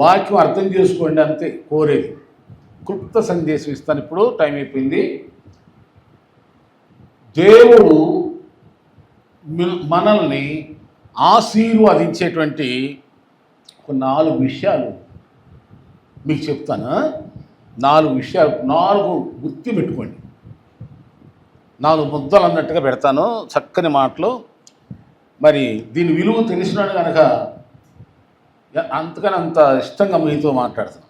వాక్యం అర్థం చేసుకోండి అంతే కోరేది. క్లుప్త సందేశం ఇస్తాను ఇప్పుడు టైం అయిపోయింది. దేవుడు మనల్ని ఆశీర్వదించేటువంటి ఒక నాలుగు విషయాలు మీకు చెప్తాను. నాలుగు విషయాలు నాలుగు గుర్తు పెట్టుకోండి. నాలుగు ముద్దలు అన్నట్టుగా పెడతాను చక్కని మాటలు. మరి దీని విలువ తెలిసినాడు కనుక అందుకని అంతకని అంత ఇష్టంగా మీతో మాట్లాడుతాను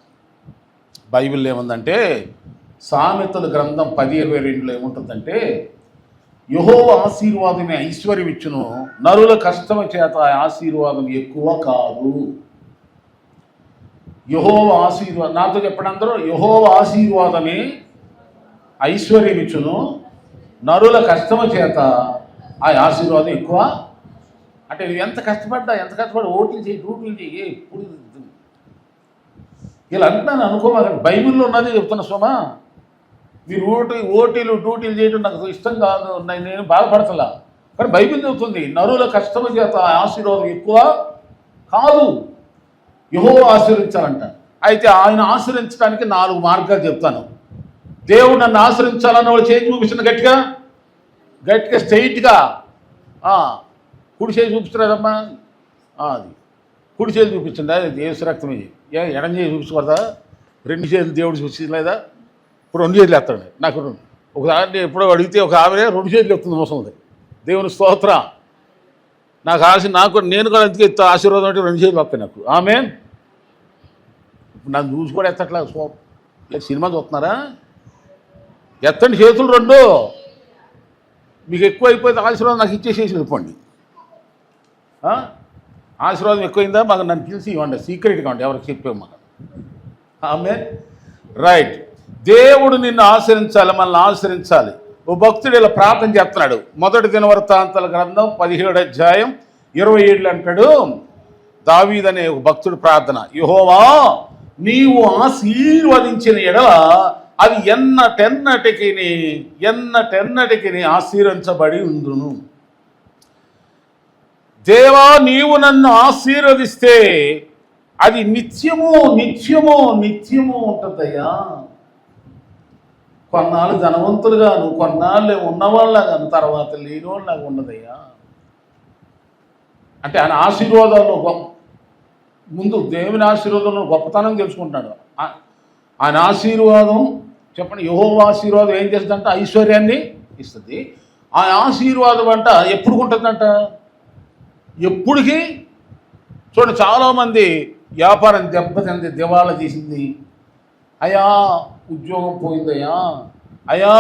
బైబిల్ ఏముందంటే సామెతల గ్రంథం పది ఇరవై రెండులో ఏముంటుందంటే యహో ఆశీర్వాదమే ఐశ్వర్యం ఇచ్చును నరుల కష్టమ చేత ఆ ఆశీర్వాదం ఎక్కువ కాదు. యహో ఆశీర్వాదం నాతో చెప్పండి అందరూ యహో ఆశీర్వాదమే ఐశ్వర్యం ఇచ్చును నరుల కష్టమ చేత ఆ ఆశీర్వాదం ఎక్కువ అంటే నువ్వు ఎంత కష్టపడ్డా ఎంత కష్టపడి ఓట్లు చేయి డ్యూటీలు చేయి ఇప్పుడు ఇలా అంటున్నాను అనుకోమని బైబిల్లో ఉన్నది చెప్తున్నా సోమా మీరు ఓటు ఓటీలు డ్యూటీలు చేయడం నాకు ఇష్టం కాదు నేను బాధపడతలా. కానీ బైబిల్ చెబుతుంది నరుల కష్టము చేత ఆశీర్వాదం ఎక్కువ కాదు. యహో ఆశీర్వించాలంట అయితే ఆయన ఆశ్రయించడానికి నాలుగు మార్గాలు చెప్తాను. దేవుడు నన్ను ఆశ్రయించాలన్న వాళ్ళు చేయి చూపిస్తుంది గట్టిగా గట్టిగా స్ట్రైట్గా కుడి చేయి చూపిస్తున్నారమ్మా అది. కుడి చేతి చూపించండి అది రక్తం ఇది. ఏ ఎడం చేయి చూపించకూడదా రెండు చేతులు దేవుడు చూపించలేదా లేదా ఇప్పుడు రెండు చేతులు వేస్తాడు. నాకు రెండు. ఒకసారి ఎప్పుడో అడిగితే ఒక ఆమె రెండు చేతులు ఎత్తుంది మోసం ఉంది దేవుని స్తోత్ర. నాకు ఆశ నాకు నేను కూడా ఎందుకు ఎత్తా ఆశీర్వాదం అంటే రెండు చేతులు వస్తాయి నాకు. ఆమె నన్ను చూసి కూడా ఎత్తట్లా సో సినిమా చూస్తున్నారా? ఎత్తండి చేతులు రెండు. మీకు ఎక్కువ అయిపోతే ఆశీర్వాదం నాకు ఇచ్చేసేసి వెళ్ళిపోండి. ఆశీర్వాదం ఎక్కువైందా? మాకు నన్ను తెలిసి ఇవ్వండి. సీక్రెట్గా ఉండి ఎవరికి చెప్పే మాకు? ఆమె? రైట్. దేవుడు నిన్ను ఆశ్రయించాలి మనల్ని ఆశ్రయించాలి. ఓ భక్తుడు ఇలా ప్రార్థన చేస్తున్నాడు. మొదటి దినవృత్తాంతాల గ్రంథం పదిహేడు అధ్యాయం ఇరవై ఏళ్ళు అంటాడు దావీదనే ఒక భక్తుడు ప్రార్థన యహోవా నీవు ఆశీర్వదించిన ఎడల అది ఎన్నటెన్నటికి ఎన్నటెన్నటికి ఆశీర్వించబడి ఉండును. దేవా నీవు నన్ను ఆశీర్వదిస్తే అది నిత్యము నిత్యము నిత్యము ఉంటుందయ్యా. కొన్నాళ్ళు ధనవంతులుగాను కొన్నాళ్ళు ఉన్నవాళ్ళగాను తర్వాత లేని వాళ్ళగా ఉన్నదయ్యా. అంటే ఆయన ఆశీర్వాదాలు గొప్ప ముందు దేవుని ఆశీర్వాదంలో గొప్పతనం తెలుసుకుంటాడు. ఆయన ఆశీర్వాదం చెప్పండి యహో ఆశీర్వాదం ఏం చేస్తుందంట? ఐశ్వర్యాన్ని ఇస్తుంది. ఆ ఆశీర్వాదం అంట ఎప్పుడు ఉంటుందంట? ఎప్పటికీ చూడండి చాలామంది వ్యాపారం దెబ్బతింది దివాళా తీసింది. అయ్యా ఉద్యోగం పోయిందయ్యా. అయ్యా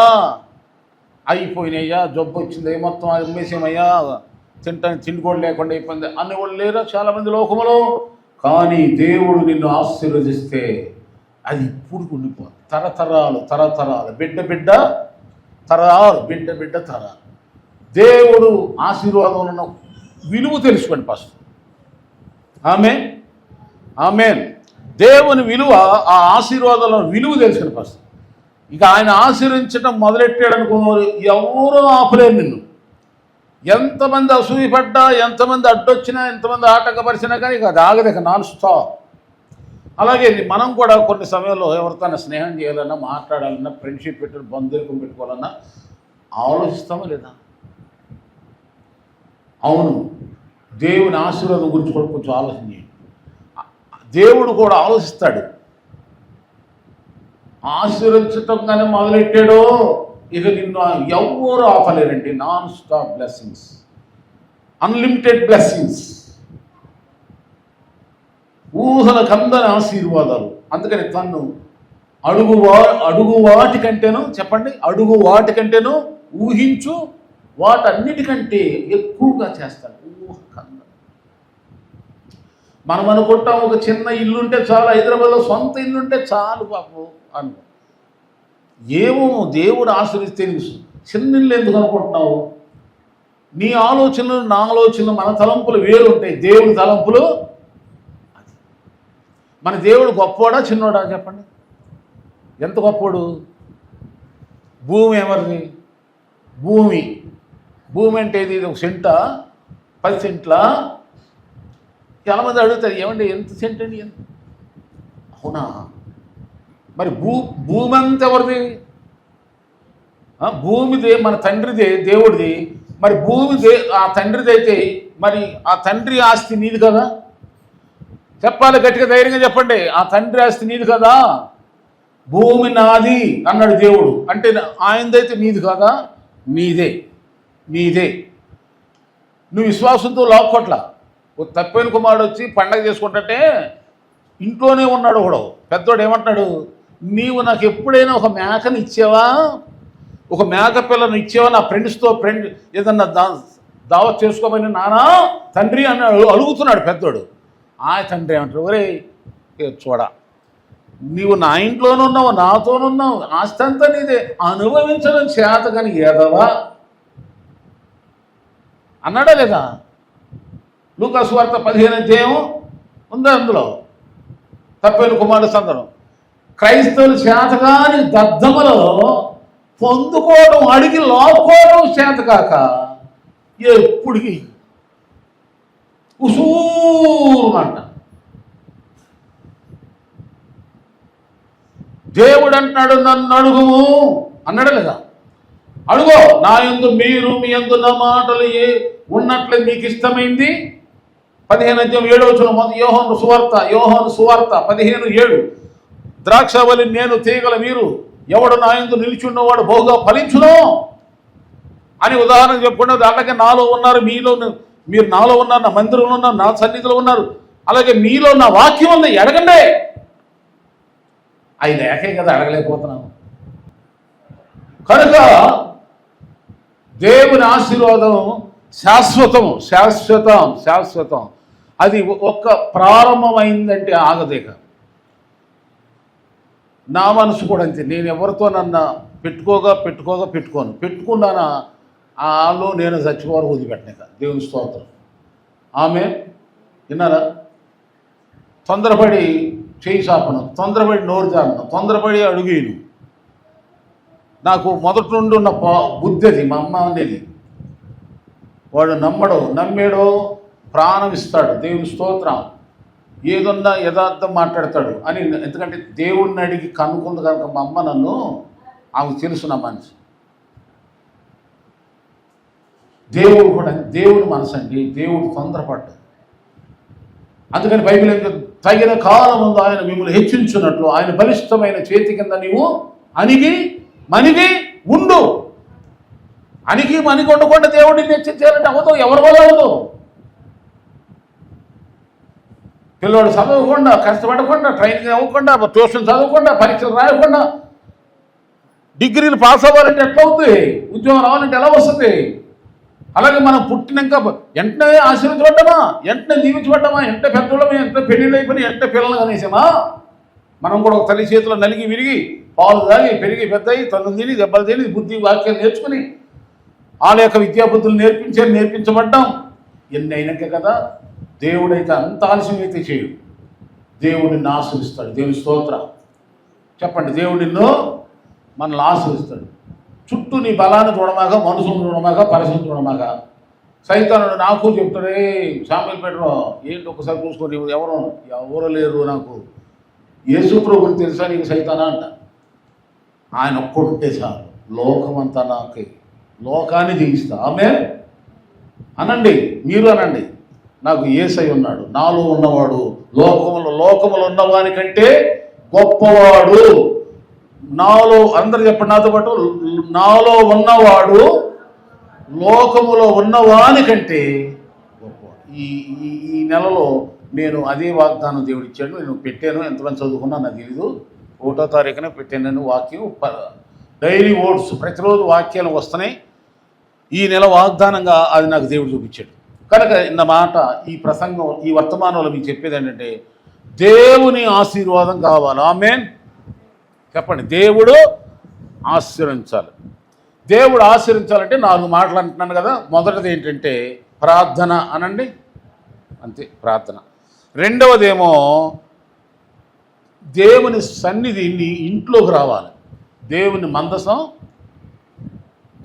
అయిపోయినాయ్యా జబ్బు వచ్చిందయ్యా మొత్తం అమ్మేసేమయ్యా తింటానికి తిండి కూడా లేకుండా అయిపోయింది. అన్ని వాళ్ళు లేరా చాలామంది లోకములో. కానీ దేవుడు నిన్ను ఆశీర్వదిస్తే అది ఇప్పుడు ఉండిపోదు. తరతరాలు తరతరాలు. బిడ్డ బిడ్డ తరాలు. బిడ్డ బిడ్డ తరాలు. దేవుడు ఆశీర్వాదంలో ఉన్న విలువ తెలుసుకోండి ఫస్ట్. ఆమె ఆమె దేవుని విలువ ఆ ఆశీర్వాదంలో విలువ తెలుసుకోండి ఫస్ట్. ఇక ఆయన ఆశీర్వించడం మొదలెట్టాడు అనుకో ఎవరూ ఆపలేరు నిన్ను. ఎంతమంది అసూయపడ్డా ఎంతమంది అడ్డొచ్చినా ఎంతమంది ఆటంకపరిచినా కానీ ఇక అది ఆగదు ఇక నాన్ స్టాప్. అలాగే మనం కూడా కొన్ని సమయంలో ఎవరితోనే స్నేహం చేయాలన్నా మాట్లాడాలన్నా ఫ్రెండ్షిప్ పెట్టు బంధువులకు పెట్టుకోవాలన్నా ఆలోచిస్తామా లేదా? అవును. దేవుని ఆశీర్వాదం గురించి కూడా కొంచెం ఆలోచన చేయండి. దేవుడు కూడా ఆలోచిస్తాడు. ఆశీర్వదించటంగానే మొదలెట్టాడో ఇక నిన్ను ఎవరు ఆపలేరండి. Non stop blessings. Unlimited blessings. ఊహల కందని ఆశీర్వాదాలు. అందుకని తన్ను అడుగు వా అడుగు వాటికంటేను చెప్పండి అడుగు వాటికంటేను ఊహించు వాటన్నిటికంటే ఎక్కువగా చేస్తాడు. ఊహకంగా మనం అనుకుంటాం ఒక చిన్న ఇల్లు ఉంటే చాలు హైదరాబాద్లో సొంత ఇల్లు ఉంటే చాలు పాపం అను ఏమో దేవుడు ఆశ్రయిస్తే నీకు చిన్న ఇల్లు ఎందుకు అనుకుంటున్నావు? నీ ఆలోచనలు నా ఆలోచనలు మన తలంపులు వేరు ఉంటాయి దేవుడి తలంపులు అది. మన దేవుడు గొప్పవాడా చిన్నోడా చెప్పండి. ఎంత గొప్పోడు? భూమి ఎవరిది? భూమి. భూమి అంటే ఇది ఒక సెంటా? పది సెంట్లా? చాలామంది అడుగుతారు ఏమండి ఎంత సెంట్ అండి ఎంత? అవునా? మరి భూ భూమి అంత ఎవరిది? భూమిది భూమిదే మన తండ్రిదే దేవుడిది. మరి భూమి దే ఆ తండ్రిది అయితే మరి ఆ తండ్రి ఆస్తి నీది కదా? చెప్పాలి గట్టిగా ధైర్యంగా చెప్పండి. ఆ తండ్రి ఆస్తి నీది కదా? భూమి నాది అన్నాడు దేవుడు. అంటే ఆయనదైతే నీది కదా? నీదే నీదే. నువ్వు విశ్వాసంతో లాక్కోట్ల. ఓ తప్పైన కుమారుడు వచ్చి పండగ చేసుకుంటే ఇంట్లోనే ఉన్నాడు ఒకడు. పెద్దోడు ఏమంటాడు నీవు నాకు ఎప్పుడైనా ఒక మేకని ఇచ్చావా? ఒక మేక పిల్లను ఇచ్చావా? నా ఫ్రెండ్స్తో ఫ్రెండ్ ఏదన్నా దా దావత్ చేసుకోమని నానా తండ్రి అని అడుగుతున్నాడు పెద్దోడు. ఆ తండ్రి ఏమంటాడు? ఒరే ఏ నీవు నా ఇంట్లోనున్నావు నాతోనున్నావు ఆస్తి అంతా నీదే. అనుభవించడం చేత కానీ ఏదవా? అన్నాడా లేదా? లూకాసు వార్త పదిహేను అధ్యాయం ఉందా అందులో. తప్పైన కుమారుడు సందరం క్రైస్తవులు చేతగాని దద్దములలో పొందుకోవడం అడిగి లోపుకోవడం చేతకాక ఎప్పుడికి? ఉసూరుమంట దేవుడు అంటున్నాడు నన్ను అడుగుము. అన్నాడు లేదా? అడుగో నా ఎందు మీరు మీ ఎందు నా మాటలు ఏ ఉన్నట్లే మీకు ఇష్టమైంది? పదిహేను అధ్యాయం ఏడవ వచ్చిన యోహోను సువార్త యోహోను సువార్త పదిహేను ఏడు. ద్రాక్షవలి నేను తీగల మీరు ఎవడు నా ఎందు నిలిచున్నవాడు బహుగా ఫలించును? అని ఉదాహరణ చెప్పుకుంటే అలాగే నాలో ఉన్నారు మీలో మీరు నాలో ఉన్నారు నా మందిరంలో ఉన్నారు నా సన్నిధిలో ఉన్నారు అలాగే మీలో నా వాక్యం ఉంది అడగండి. అవి లేకే కదా అడగలేకపోతున్నాను. కనుక దేవుని ఆశీర్వాదం శాశ్వతం శాశ్వతం శాశ్వతం. అది ఒక్క ప్రారంభమైందంటే ఆగదేక నా మనసు కూడా అంతే. నేను ఎవరితో నన్ను పెట్టుకోగా పెట్టుకోగా పెట్టుకోను. పెట్టుకున్నానా? ఆలో నేను చచ్చిపోవాలి వదిలిపెట్టలేక దేవుని స్తోత్రం. ఆమె విన్నారా? తొందరపడి చేయి చాపను. తొందరపడి నోరు జారను. తొందరపడి అడుగేను నాకు మొదటి నుండి ఉన్న బుద్ధి అది మా అమ్మ అనేది వాడు నమ్మడు నమ్మేడో ప్రాణం ఇస్తాడు దేవుని స్తోత్రం. ఏదున్నా యథార్థం మాట్లాడతాడు అని ఎందుకంటే దేవుడిని అడిగి కనుక్కుంది కనుక మా అమ్మ నన్ను ఆమెకు తెలుసు నా మనసు. దేవుడు కూడా దేవుడు మనసు అండి దేవుడు తొందరపడ్డాడు. అందుకని బైబిల్ తగిన కాలం ముందు ఆయన మిమ్మల్ని హెచ్చించున్నట్లు ఆయన బలిష్టమైన చేతి కింద నీవు అనిగి మణిగి ఉండు. అనికి మణిగి ఉండకుండా దేవుడిని హెచ్చించాలంటే అవ్వదు ఎవరి వల్ల అవ్వదు పిల్లవాడు చదవకుండా కష్టపడకుండా ట్రైనింగ్ అవ్వకుండా ట్యూషన్ చదవకుండా పరీక్షలు రాయకుండా డిగ్రీలు పాస్ అవ్వాలంటే ఎట్లా అవుతుంది? ఉద్యోగం రావాలంటే ఎలా వస్తుంది? అలాగే మనం పుట్టినాక వెంటనే ఆశీర్వదించబడ్డామా? వెంటనే దీవించబడ్డామా? వెంటనే పెద్దోళ్ళమే? ఎంత పెళ్ళిళ్ళు అయిపోయినా వెంటనే పిల్లలు కనేసామా? మనం కూడా ఒక తల్లి చేతిలో నలిగి విరిగి పాలు తాగి పెరిగి పెద్దయి తను తిని దెబ్బలు తిని బుద్ధి వాక్యాలు నేర్చుకుని వాళ్ళ యొక్క విద్యాబుద్ధులు నేర్పించారు నేర్పించబడ్డాం. ఎన్ని అయినాకే కదా దేవుడైతే అంత ఆలస్యం అయితే చేయడు. దేవుడిని ఆశ్రయిస్తాడు. దేవుని స్తోత్ర. చెప్పండి దేవుడు మనల్ని ఆశ్రయిస్తాడు. చుట్టూ నీ బలాన్ని చూడమాక మనసును చూడమాక పరిస్థితి చూడమాక. సైతానుడు నాకు చెప్తాడే శామిల్పేటలో ఏంటి ఒకసారి చూసుకొని ఎవరు? ఎవరు లేరు నాకు? యేసు ప్రభుని తెలుసా నీకు సైతానా? అంట. ఆయన ఒక్కడుంటే చాలు. లోకమంతా నాకు. లోకాన్ని జయిస్తా. ఆమె అనండి మీరు అనండి. నాకు ఏసై ఉన్నాడు. నాలో ఉన్నవాడు లోకములో లోకములు ఉన్నవాని కంటే గొప్పవాడు. నాలో అందరు చెప్పండి నాతో పాటు నాలో ఉన్నవాడు లోకములో ఉన్నవాని కంటే గొప్పవాడు. ఈ ఈ ఈ నెలలో నేను అదే వాగ్దానం దేవుడు ఇచ్చాడు నేను పెట్టాను. ఎంతమంది చదువుకున్నా నాకు తెలీదు. ఒకటో తారీఖున పెట్టాను వాక్యం ప- డైలీ ఓట్స్ ప్రతిరోజు వాక్యాలు వస్తున్నాయి. ఈ నెల వాగ్దానంగా అది నాకు దేవుడు చూపించాడు. కనుక ఇన్న మాట ఈ ప్రసంగం ఈ వర్తమానంలో మీకు చెప్పేది ఏంటంటే దేవుని ఆశీర్వాదం కావాలి. ఆమెన్. చెప్పండి దేవుడు ఆశీర్వించాలి. దేవుడు ఆశీర్వించాలంటే నాలుగు మాటలు అంటున్నాను కదా. మొదటిది ఏంటంటే ప్రార్థన అనండి. అంతే ప్రార్థన. రెండవదేమో దేవుని సన్నిధి నీ ఇంట్లోకి రావాలి. దేవుని మందసం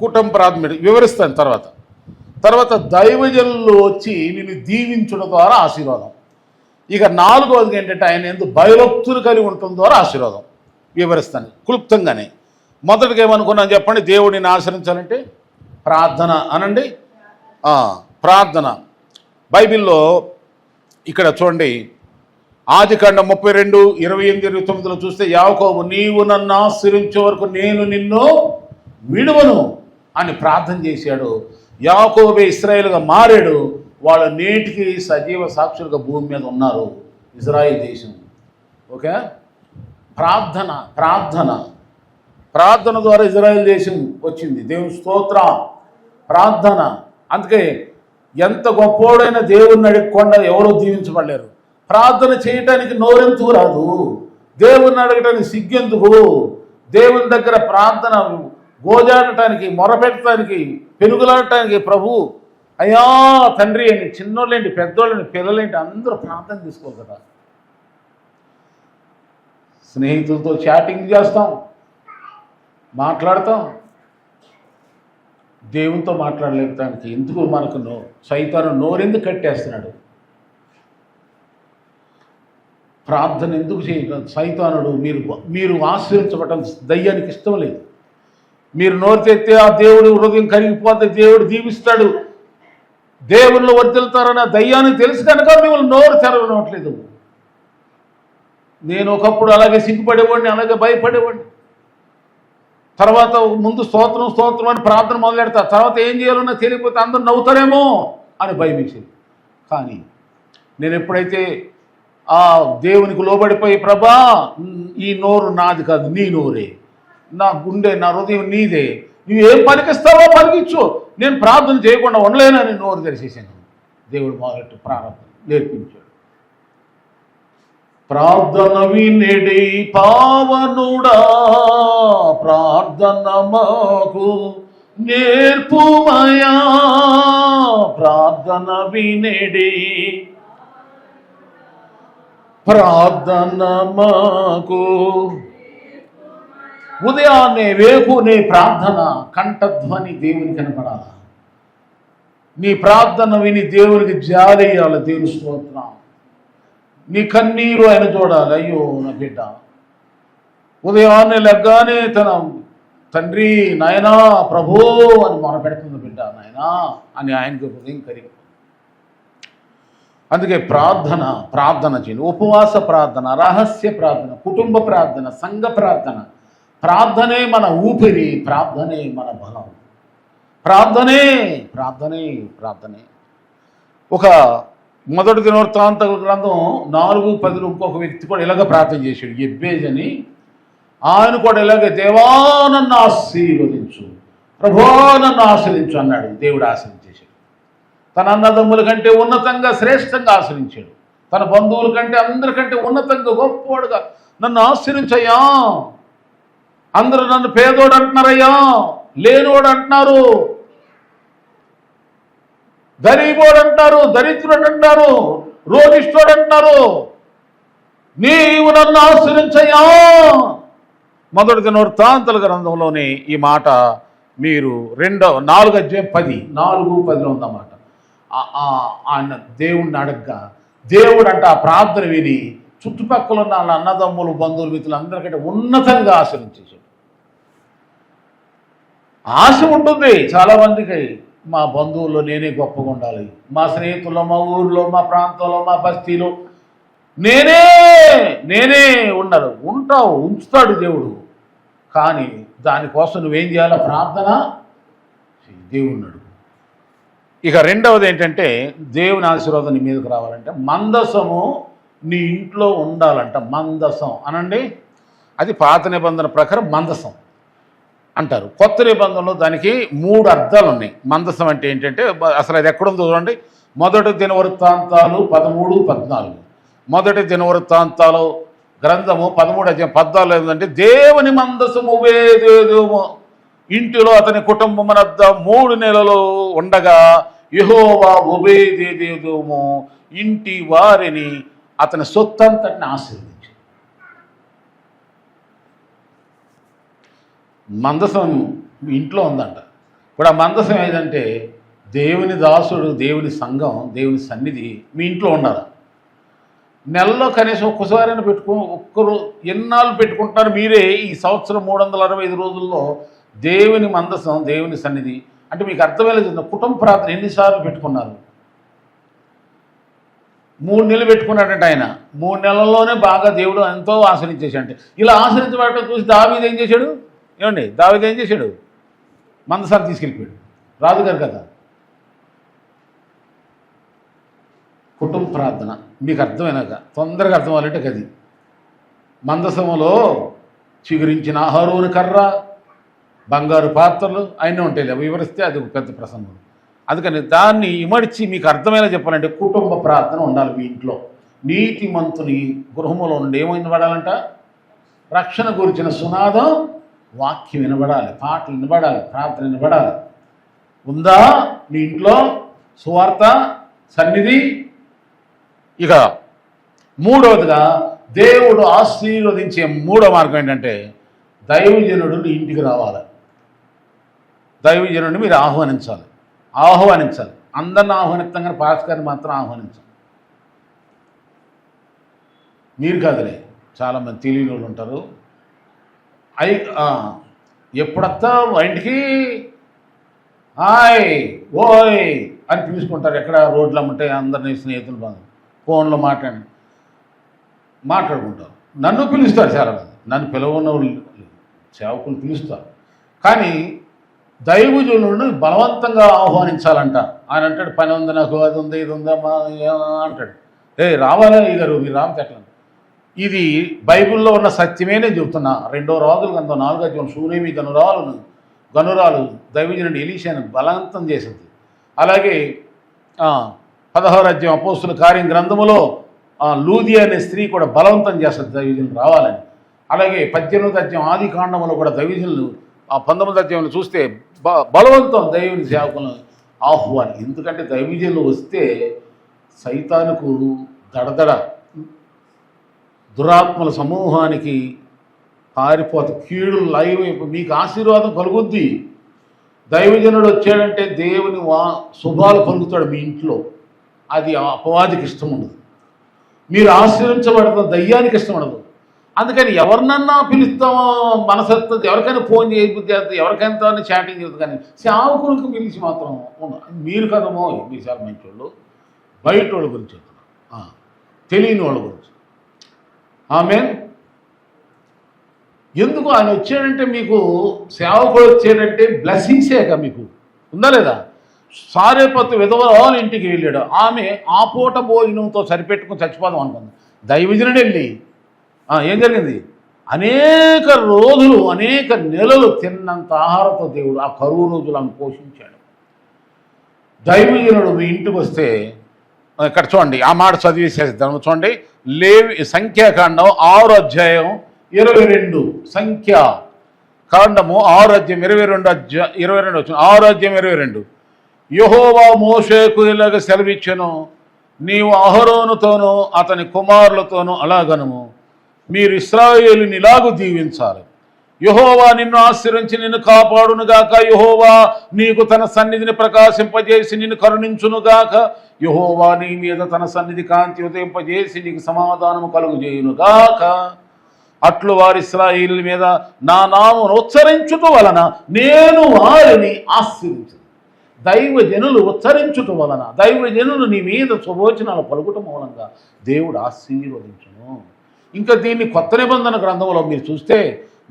కుటుంబ ప్రార్థన వివరిస్తాను తర్వాత. తర్వాత దైవజనులు వచ్చి నిన్ను దీవించడం ద్వారా ఆశీర్వాదం. ఇక నాలుగవది ఏంటంటే ఆయన ఎందుకు భయభక్తులు కలిగి ఉండటం ద్వారా ఆశీర్వాదం. వివరిస్తాను క్లుప్తంగానే. మొదటిగా ఏమనుకున్నాను చెప్పండి? దేవుడిని ఆశ్రయించాలంటే ప్రార్థన అనండి. ప్రార్థన. బైబిల్లో ఇక్కడ చూడండి. ఆదికాండ ముప్పై రెండు ఇరవై ఎనిమిది ఇరవై తొమ్మిదిలో చూస్తే యావకోబు నీవు నన్ను ఆశ్రయించే వరకు నేను నిన్ను విడువను అని ప్రార్థన చేశాడు. యాకోబే ఇస్రాయేల్గా మారాడు. వాళ్ళు నేటికి సజీవ సాక్షులుగా భూమి మీద ఉన్నారు ఇజ్రాయిల్ దేశం. ఓకే? ప్రార్థన ప్రార్థన. ప్రార్థన ద్వారా ఇజ్రాయెల్ దేశం వచ్చింది. దేవుని స్తోత్ర. ప్రార్థన. అందుకే ఎంత గొప్పోడైన దేవుణ్ణి అడగకుండా ఎవరో దీవించబడలేరు. ప్రార్థన చేయటానికి నోరెందుకు రాదు? దేవుణ్ణి అడగటానికి సిగ్గెందుకు? దేవుని దగ్గర ప్రార్థన గోజాడటానికి మొరపెట్టడానికి పెనుగులాడటానికి ప్రభు అయ్యా తండ్రి అని చిన్నోళ్ళేంటి పెద్దోళ్ళని పిల్లలేంటి అందరూ ప్రార్థన తీసుకోవాలి కదా. స్నేహితులతో చాటింగ్ చేస్తాం మాట్లాడతాం. దేవునితో మాట్లాడలేకపోతానికి ఎందుకు మనకు నో సైతాను నోరెందుకు కట్టేస్తున్నాడు? ప్రార్థన ఎందుకు చేయగలరు సైతానుడు మీరు మీరు ఆశ్రయించబడటం దయ్యానికి ఇష్టం లేదు. మీరు నోరు తెస్తే ఆ దేవుడు హృదయం కరిగిపోతే దేవుడు దీవిస్తాడు. దేవుళ్ళు వర్తిల్తారన్న దయ్యానికి తెలుసు కనుక మిమ్మల్ని నోరు తెరవనట్లేదు. నేను ఒకప్పుడు అలాగే సిగ్గుపడేవాడిని అలాగే భయపడేవాడిని. తర్వాత ముందు స్తోత్రం స్తోత్రం అని ప్రార్థన మొదలెడతా తర్వాత ఏం చేయాలో నాకు తెలియకపోతే అందరు నవ్వుతారేమో అని భయం వేసేది కానీ నేను ఎప్పుడైతే ఆ దేవునికి లోబడిపోయి ప్రభా ఈ నోరు నాది కాదు నీ నోరే. నా గుండె నా హృదయం నీదే. నువ్వు ఏం పలికిస్తావో పలికించు. నేను ప్రార్థన చేయకుండా ఉండలేనని నోరు తెరిచేసాను దేవుడు మొదటి ప్రారంభం నేర్పించాడు. ప్రార్థన వినేడి పావనుడా ప్రార్థన మాకు నేర్పుమయా? ప్రార్థన వినేడి ప్రార్థన మాకు. ఉదయాన్నే వేకునే ప్రార్థన కంఠధ్వని దేవుని కనపడాల? నీ ప్రార్థన విని దేవునికి జాలేయాలి దేవుని స్తోత్రం. నీ కన్నీరు ఆయన చూడాలి. అయ్యో నా బిడ్డ. ఉదయాన్నే లెగ్గానే తన తండ్రి నాయనా ప్రభో అని మొన పెడుతుంది బిడ్డ నాయనా అని ఆయనకు హృదయం కరిగి అందుకే ప్రార్థన ప్రార్థన చేయండి. ఉపవాస ప్రార్థన రహస్య ప్రార్థన కుటుంబ ప్రార్థన సంఘ ప్రార్థన. ప్రార్థనే మన ఊపిరి ప్రార్థనే మన బలం. ప్రార్థనే ప్రార్థనే ప్రార్థనే. ఒక మొదటి దినవృత్తాంత గ్రంథం నాలుగు పదిలో ఇంకొక వ్యక్తి కూడా ఇలాగ ప్రార్థన చేశాడు. ఎబ్బేజ్ అని ఆయన కూడా ఇలాగే దేవా నన్ను ఆశీర్వదించు. ప్రభో నన్ను ఆశ్రయించు అన్నాడు. దేవుడు ఆశ్రయించేశాడు తన అన్నదమ్ముల కంటే ఉన్నతంగా శ్రేష్టంగా ఆశ్రయించాడు. తన బంధువుల కంటే అందరికంటే ఉన్నతంగా గొప్పవాడుగా నన్ను ఆశ్రయించయ్యా. అందరూ నన్ను పేదోడు అంటున్నారయ్యా. లేనివాడు అంటున్నారు. గరీబోడు అంటారు దరిద్రుడు అంటారు రోగిష్ఠుడు అంటారు నీవు నన్ను ఆశ్రయించయ్యా. మొదటి దినవృత్తాంతల గ్రంథంలోని ఈ మాట మీరు రెండవ నాలుగు అధ్యాయం పది. నాలుగు పదిలో ఉందన్నమాట. ఆయన దేవుణ్ణి అడగ్గా. దేవుడు అంటే ఆ ప్రార్థన విని చుట్టుపక్కల ఉన్న వాళ్ళ అన్నదమ్ములు బంధువులు మిత్రులు అందరికంటే ఉన్నతంగా ఆశ్రయించేశాడు. ఆశ ఉంటుంది. చాలా మందికి మా బంధువుల్లో నేనే గొప్పగా ఉండాలి. మా స్నేహితుల్లో మా ఊర్లో మా ప్రాంతంలో మా బస్తీలో నేనే నేనే ఉండాలి. ఉంటావు ఉంచుతాడు దేవుడు. కానీ దానికోసం నువ్వేం చేయాలో? ప్రార్థన చెయ్యి. ఇక రెండవది ఏంటంటే దేవుని ఆశీర్వాదం నీ మీదకి రావాలంటే మందసము నీ ఇంట్లో ఉండాలంట మందసం. అనండి? అది పాత నిబంధన ప్రకారం మందసం అంటారు. కొత్త నిబంధనలో దానికి మూడు అర్థాలు ఉన్నాయి. మందసం అంటే ఏంటంటే అసలు అది ఎక్కడుందో చూడండి. మొదటి దినవృత్తాంతాలు పదమూడు పద్నాలుగు. మొదటి దినవృత్తాంతాలు గ్రంథము పదమూడు అధ్యాయం పద్నాలుగు ఏంటంటే దేవుని మందసము వేదేదేమో ఇంటిలో అతని కుటుంబమునద్ద మూడు నెలలు ఉండగా యెహోవా ఉబేదేదేమో ఇంటి వారిని అతని సొత్తంతటిని ఆశీర్వదించు. మందసం మీ ఇంట్లో ఉందంట. ఇప్పుడు ఆ మందసం ఏదంటే దేవుని దాసుడు దేవుని సంఘం దేవుని సన్నిధి మీ ఇంట్లో ఉండాలి. నెలలో కనీసం ఒక్కసారైనా పెట్టుకో ఒక్కరు ఎన్నాళ్ళు పెట్టుకుంటున్నారు మీరే ఈ సంవత్సరం మూడు వందల అరవై ఐదు రోజుల్లో దేవుని మందసం దేవుని సన్నిధి అంటే మీకు అర్థమయ్యేది కుటుంబ ప్రార్థన ఎన్నిసార్లు పెట్టుకున్నారు? మూడు నెలలు పెట్టుకున్నాడంటే ఆయన. మూడు నెలల్లోనే బాగా దేవుడు ఎంతో ఆశ్రయించేసాడు ఇలా ఆశ్రయించబడటం చూసి దావీది ఏం చేశాడు? ఏమండి? దావీది ఏం చేశాడు? మందసారి తీసుకెళ్ళిపోయాడు. రాజుగారు కదా. కుటుంబ ప్రార్థన మీకు అర్థమైనాక తొందరగా అర్థం అవ్వాలంటే గది. మందసములో చిగురించిన ఆహారోని కర్ర బంగారు పాత్రలు అవన్నీ ఉంటాయి వివరిస్తే అది ఒక పెద్ద ప్రసంగం. అందుకని దాన్ని ఇమడిచి మీకు అర్థమయ్యేలా చెప్పాలంటే కుటుంబ ప్రార్థన ఉండాలి మీ ఇంట్లో. నీతిమంతుని గృహములో నుండి ఏమైంది పడాలంట? రక్షణ గురించిన సునాదం వాక్యం వినబడాలి పాటలు వినబడాలి ప్రార్థన వినబడాలి. ఉందా మీ ఇంట్లో సువార్త సన్నిధి? ఇక మూడవదిగా దేవుడు ఆశీర్వదించే మూడో మార్గం ఏంటంటే దైవజనుడు ఇంటికి రావాలి. దైవజనుడిని మీరు ఆహ్వానించాలి. ఆహ్వానించాలి. అందరిని ఆహ్వానిస్తాం కానీ పాస్కర్ని మాత్రం ఆహ్వానించాలి. మీరు కాదులే చాలామంది తెలియని వాళ్ళు ఉంటారు అయి ఎప్పుడొస్తా ఇంటికి హాయ్ ఓయ్ అని పిలుచుకుంటారు. ఎక్కడ రోడ్లు అమ్మంటే అందరినీ స్నేహితులు బాగా ఫోన్లో మాట్లాడి మాట్లాడుకుంటారు. నన్ను పిలుస్తారు చాలామంది. నన్ను పిలవన్న వాళ్ళు సేవకులు పిలుస్తారు. కానీ దైవజనులను బలవంతంగా ఆహ్వానించాలంట. ఆయన అంటాడు పని ఉంది నాకు అది ఉంది ఇది ఉందా మా అంటాడు. ఏ రావాలా ఈ గారు మీరు రామతెట్ల ఇది బైబిల్లో ఉన్న సత్యమే నేను చెబుతున్నా. రెండో రాజులు గంధం నాలుగో జీవనం సూర్యమి గనురాలను గనురాలు దైవజనుడు ఎలీషాను బలవంతం చేసింది. అలాగే పదహారు అధ్యాయం అపోస్తుల కార్యం గ్రంథములో లూది అనే స్త్రీ కూడా బలవంతం చేస్తుంది దైవజనులు రావాలని. అలాగే పద్దెనిమిది అధ్యాయం ఆది కాండంలో కూడా దైవజనులు ఆ పంతొమ్మిది అధ్యాయంలో చూస్తే బ బలవంతం దైవుని సేవకులను ఆహ్వాని. ఎందుకంటే దైవజనులు వస్తే సైతానికి దడదడ దురాత్మల సమూహానికి పారిపోత కీడు లైవ్ మీకు ఆశీర్వాదం కలుగుద్ది. దైవజనుడు వచ్చాడంటే దేవుని వా శుభాలు పలుకుతాడు మీ ఇంట్లో. అది అపవాదికి ఇష్టం ఉండదు. మీరు ఆశ్రయించబడదు దయ్యానికి ఇష్టం ఉండదు. అందుకని ఎవరినన్నా పిలుస్తామో మనసత్తు ఎవరికైనా ఫోన్ చేయబుద్ధి ఎవరికైనా చాటింగ్ చేయదు కానీ సేవకులకు పిలిచి మాత్రం మీరు కదమో మీ సార్ మంచి వాళ్ళు బయట వాళ్ళ గురించి తెలియని వాళ్ళ గురించి. ఆమె ఎందుకు ఆయన వచ్చాడంటే మీకు సేవకుడు వచ్చాడంటే కదా మీకు ఉందా లేదా? సారేపత్తు విధవరాలు ఇంటికి వెళ్ళాడు. ఆమె ఆ పూట భోజనంతో సరిపెట్టుకుని చచ్చిపోదాం అనుకుంది. దైవజనుడు వెళ్ళి ఏం జరిగింది? అనేక రోజులు అనేక నెలలు తిన్నంత ఆహారంతో దేవుడు ఆ కరువు రోజులను పోషించాడు. దైవజనుడు మీ ఇంటికి వస్తే ఇక్కడ చూడండి ఆ మాట చదివేసేద్దాం చూడండి లేవి సంఖ్యాకాండం ఆరు అధ్యాయం ఇరవై రెండు. సంఖ్య కాండము ఆరు అధ్యాయం ఇరవై రెండు అధ్యాయ ఇరవై రెండు వచ్చిన ఆరు అధ్యాయం ఇరవై రెండు. యహోవా మోషేకు ఇలాగ సెలవిచ్చను నీవు అహరోనుతోనూ అతని కుమారులతోనూ అలాగనము. మీరు ఇస్రాయేలుని ఇలాగూ దీవించాలి యహోవా నిన్ను ఆశ్రయించి నిన్ను కాపాడునుగాక. యహోవా నీకు తన సన్నిధిని ప్రకాశింపజేసి నిన్ను కరుణించునుగాక. యహోవా నీ మీద తన సన్నిధి కాంతి ఉదయింపజేసి నీకు సమాధానము కలుగుజేయునుగాక. అట్లు వారి ఇస్రాయిల్ మీద నా నామను ఉచ్చరించుట వలన నేను వారిని ఆశ్రయించు దైవజనులు ఉచ్చరించుట వలన దైవజనులు నీ మీద శుభోచనాలు పలుకుట మూలంగా దేవుడు ఆశీర్వదించును. ఇంకా దీన్ని కొత్త నిబంధన గ్రంథంలో మీరు చూస్తే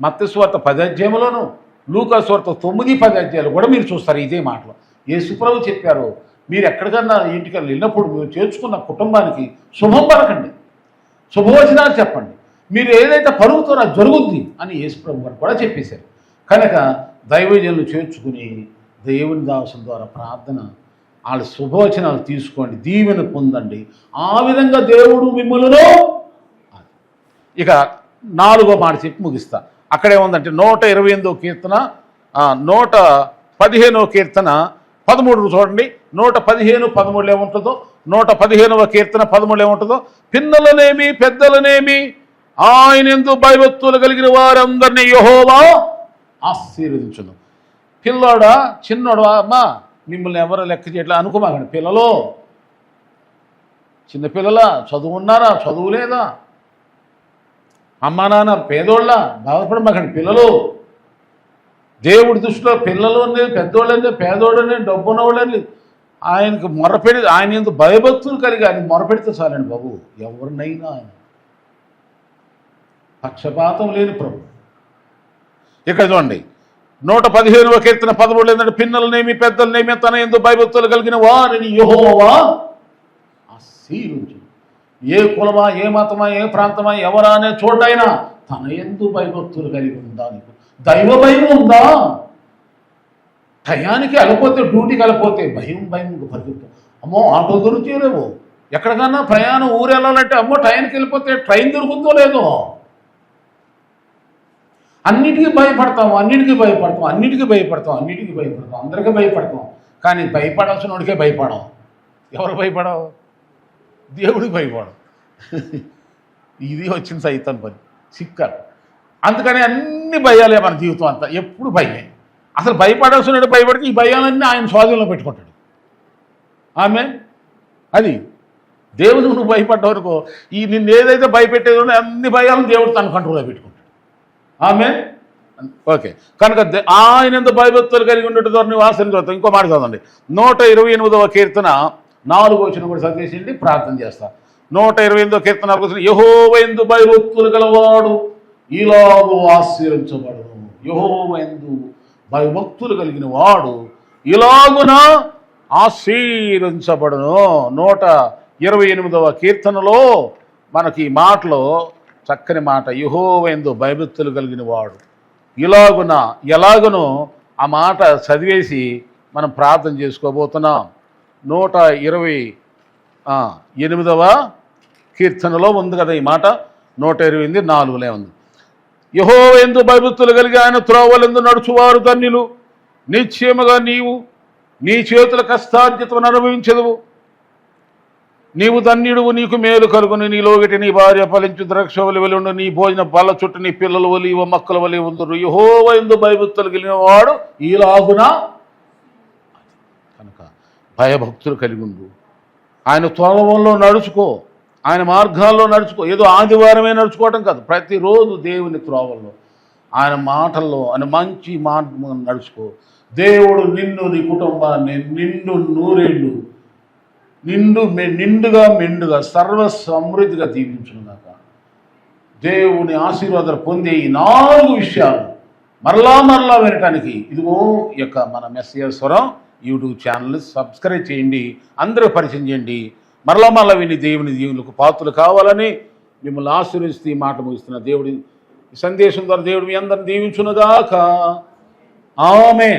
మత్స్వార్త పది అధ్యాయంలోను లూకాస్వార్త తొమ్మిది పది అధ్యాయులు కూడా మీరు చూస్తారు ఇదే మాటలు. యేసుప్రభు చెప్పారు మీరు ఎక్కడికన్నా ఇంటికి వెళ్ళినప్పుడు మీరు చేర్చుకున్న కుటుంబానికి శుభం పలకండి. శుభవచనాలు చెప్పండి. మీరు ఏదైతే పరుగుతారో అది జరుగుద్ది అని యేసుప్రభు గారు కూడా చెప్పేశారు. కనుక దైవజనులు చేర్చుకుని దేవుని దాసుల ద్వారా ప్రార్థన వాళ్ళ శుభవచనాలు తీసుకోండి దీవెన పొందండి. ఆ విధంగా దేవుడు మిమ్మల్ని ఇక నాలుగో మాట చెప్పి ముగిస్తా. అక్కడే ఉందంటే నూట ఇరవై ఎనిమిదో కీర్తన నూట పదిహేనో కీర్తన పదమూడు చూడండి. నూట పదిహేను పదమూడు ఏముంటుందో నూట పదిహేనవ కీర్తన పదమూడు ఏముంటుందో పిన్నలనేమి పెద్దలనేమి ఆయన ఎందు భయభక్తులు కలిగిన వారందరినీ యహోవా ఆశీర్వదించును. పిల్లోడా చిన్నోడా అమ్మా మిమ్మల్ని ఎవరో లెక్క చేయట్లా అనుకోమాకండి. పిల్లలు చిన్నపిల్లల చదువు ఉన్నారా చదువు లేదా అమ్మా నాన్న పేదోళ్ళ బాధపడమాకండి పిల్లలు. దేవుడి దృష్టిలో పిల్లలు అనేది పెద్దోళ్ళని పేదోళ్ళని డబ్బున్నవాళ్ళని ఆయనకు మొరపెడి ఆయన ఎందుకు భయభక్తులు కలిగి ఆయన మొరపెడితే చాలండి బాబు. ఎవరినైనా ఆయన పక్షపాతం లేని ప్రభు. ఇక్కడ చూడండి నూట పదిహేనువ కీర్తన పదమూడు ఏంటంటే పిన్నలనేమి పెద్దలనేమి తన ఎందు భయభక్తులు కలిగిన వారిని యెహోవా ఆశీర్వదించు ఏ కులమా ఏ మతమా ఏ ప్రాంతమా ఎవరా అనే చోటైనా తన ఎందు భయభక్తులు కలిగి ఉందా నీకు? దైవ భయం ఉందా? టయానికి వెళ్ళిపోతే డ్యూటీకి వెళ్ళిపోతే భయం భయం పరిగెత్తు. అమ్మో ఆటో దొరుకుతలేవు ఎక్కడికన్నా ప్రయాణం ఊరు వెళ్ళాలంటే అమ్మో టయానికి వెళ్ళిపోతే ట్రైన్ దొరుకుతుందో లేదో? అన్నిటికీ భయపడతాం అన్నిటికీ భయపడతాం అన్నిటికీ భయపడతాం అన్నిటికీ భయపడతాం. అందరికీ భయపడతాం. కానీ భయపడాల్సిన వాడికే భయపడం ఎవరు భయపడవు? దేవుడికి భయపడం. ఇది వచ్చిన సైతం పని. చిక్కర్ అందుకని అన్ని భయాలే మన జీవితం అంతా. ఎప్పుడు భయమే. అసలు భయపడాల్సిన భయపడితే ఈ భయాలన్నీ ఆయన స్వాధీనంలో పెట్టుకుంటాడు. ఆమె అది. దేవుడు నువ్వు భయపడ్డ వరకు ఈ నిన్ను ఏదైతే భయపెట్టేదో అన్ని భయాలను దేవుడు తన కంట్రోల్లో పెట్టుకుంటాడు. ఆమె ఓకే. కనుక ఆయన ఎంత భయభక్తులు కలిగి ఉండేటి ద్వారా నువ్వు ఆశ్రయించవచ్చు ఇంకో మాట చదవండి. నూట ఇరవై ఎనిమిదవ కీర్తన నాలుగు వచ్చిన కూడా చదివేసిండి ప్రార్థన చేస్తా. నూట ఇరవై ఎనిమిదో కీర్తన యహోవైందు భయభక్తులు గలవాడు ఇలాగు ఆశ్రయించబడను యహోవైందు భయభక్తులు కలిగిన వాడు ఇలాగున ఆశీర్వించబడును. నూట ఇరవై ఎనిమిదవ కీర్తనలో మనకి ఈ మాటలో చక్కని మాట యహోవైందు భయభక్తులు కలిగిన వాడు ఇలాగున ఎలాగునో ఆ మాట చదివేసి మనం ప్రార్థన చేసుకోబోతున్నాం. నూట ఇరవై ఎనిమిదవ కీర్తనలో ఉంది కదా ఈ మాట. నూట ఇరవై ఎనిమిది నాలుగులే ఉంది. యహో ఎందు భయభక్తులు కలిగి ఆయన త్రోవలందు నడుచువారు ధన్యులు. నిశ్చయముగా నీవు నీ చేతుల కష్టార్జితమని అనుభవించదువు. నీవు ధన్యుడువు నీకు మేలు కలుగుని. నీలోగిటి నీ భార్య ఫలించు ద్రాక్ష వలి ఉండు. నీ భోజన బల చుట్టూ నీ పిల్లలు ఒలివ మొక్కల వలి ఉందరు యహోవ ఎందు భయభక్తులు కలిగిన వాడు ఈలాగున? భయభక్తులు కలిగి ఉండు ఆయన త్వరవంలో నడుచుకో. ఆయన మార్గాల్లో నడుచుకో. ఏదో ఆదివారమే నడుచుకోవటం కాదు. ప్రతిరోజు దేవుని త్రోవల్లో ఆయన మాటల్లో ఆయన మంచి మార్గం నడుచుకో. దేవుడు నిన్ను నీ కుటుంబాన్ని నిండు నూరేళ్ళు నిండు నిండుగా మెండుగా సర్వ సమృద్ధిగా దీవించునుగాక. దేవుని ఆశీర్వాదాలు పొందే ఈ నాలుగు విషయాలు మరలా మరలా వినటానికి ఇదిగో యొక్క మన మెస్సేశ్వరం యూట్యూబ్ ఛానల్ని సబ్స్క్రైబ్ చేయండి అందరూ పరిచయం చేయండి. మరలా మరలా విని దేవుని దీవులకు పాత్రలు కావాలని మిమ్మల్ని ఆశీర్వదిస్తూ ఈ మాట ముగిస్తున్న. దేవుడి సందేశం ద్వారా దేవుడు మీ అందరిని దీవించునుగాక. ఆమె